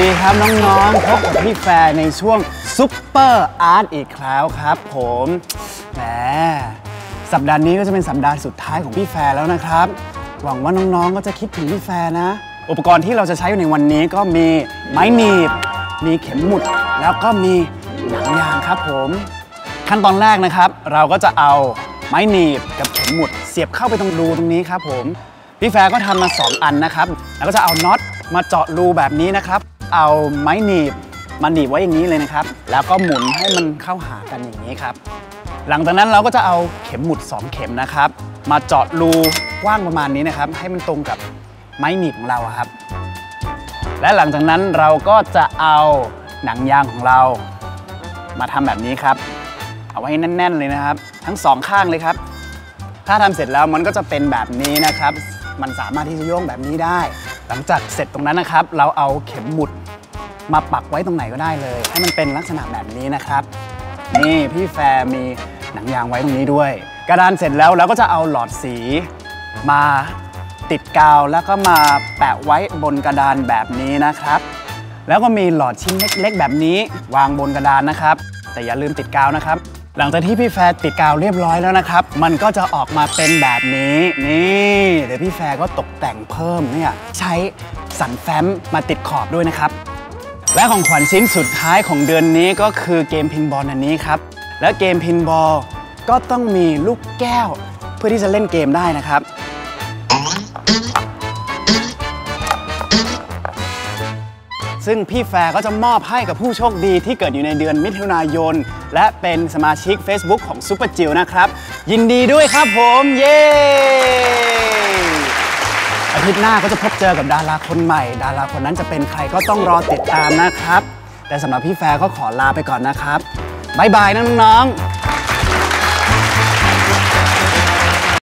ดีครับน้องๆพบกับพี่แฟร์ในช่วงซุปเปอร์อาร์ตอีกแล้วครับ ผมแหมสัปดาห์นี้ก็จะเป็นสัปดาห์สุดท้ายของพี่แฟร์แล้วนะครับ หวังว่าน้องๆก็จะคิดถึงพี่แฟร์นะ อุปกรณ์ที่เราจะใช้ในวันนี้ก็มีไม้หนีบ มีเข็มหมุด แล้วก็มีหนังยางครับผม ขั้นตอนแรกนะครับ เราก็จะเอาไม้หนีบกับเข็มหมุด เสียบเข้าไปตรงรูตรงนี้ครับผมพี่แฟร์ก็ทำมา 2 อันนะครับ แล้วก็จะเอาน็อตมาเจาะรูแบบนี้นะครับ เอาไม้หนีบมาหนีบไว้อย่างนี้เลยนะครับ แล้วก็หมุนให้มันเข้าหากันอย่างนี้ครับ หลังจากนั้นเราก็จะเอาเข็มหมุด 2 เข็มนะครับ มาเจาะรูกว้างประมาณนี้นะครับ ให้มันตรงกับไม้หนีบของเราครับ และหลังจากนั้นเราก็จะเอาหนังยางของเรา มาทำแบบนี้ครับ เอาไว้ให้แน่น ๆ เลยนะครับ ทั้งสองข้างเลยครับ ถ้าทำเสร็จแล้วมันก็จะเป็นแบบนี้นะครับ มันสามารถที่จะโยงแบบนี้ได้ หลังจากเสร็จตรงนั้นนะครับ เราเอาเข็มหมุดมาปักไว้ตรงไหนก็ได้เลย ให้มันเป็นลักษณะแบบนี้นะครับ นี่พี่แฟร์มีหนังยางไว้ตรงนี้ด้วย กระดานเสร็จแล้วเราก็จะเอาหลอดสีมาติดกาวแล้วก็มาแปะไว้บนกระดานแบบนี้นะครับ แล้วก็มีหลอดชิ้นเล็กๆ แบบนี้ วางบนกระดานนะครับ แต่อย่าลืมติดกาวนะครับ หลังจากที่พี่แฟร์ติดกาวเรียบร้อยแล้วนะครับ มันก็จะออกมาเป็นแบบนี้ นี่เดี๋ยวพี่แฟร์ก็ตกแต่งเพิ่มเนี่ยใช้สันแฟ้มมาติดขอบด้วยนะครับ และของขวัญชิ้นสุดท้ายของเดือนนี้ก็คือเกมพินบอลอันนี้ครับ และเกมพินบอลก็ต้องมีลูกแก้ว เพื่อที่จะเล่นเกมได้นะครับ ซึ่งพี่แฟร์ก็จะมอบให้กับผู้โชคดีที่เกิดอยู่ในเดือนมิถุนายน และเป็นสมาชิก Facebook ของซุปเปอร์จิวนะครับ ยินดีด้วยครับผมเย้อาทิตย์หน้าก็จะพบเจอกับดาราคนใหม่ ดาราคนนั้นจะเป็นใครก็ต้องรอติดตามนะครับ แต่สำหรับพี่แฟร์ก็ขอลาไปก่อนนะครับบ๊ายบายนะน้องๆ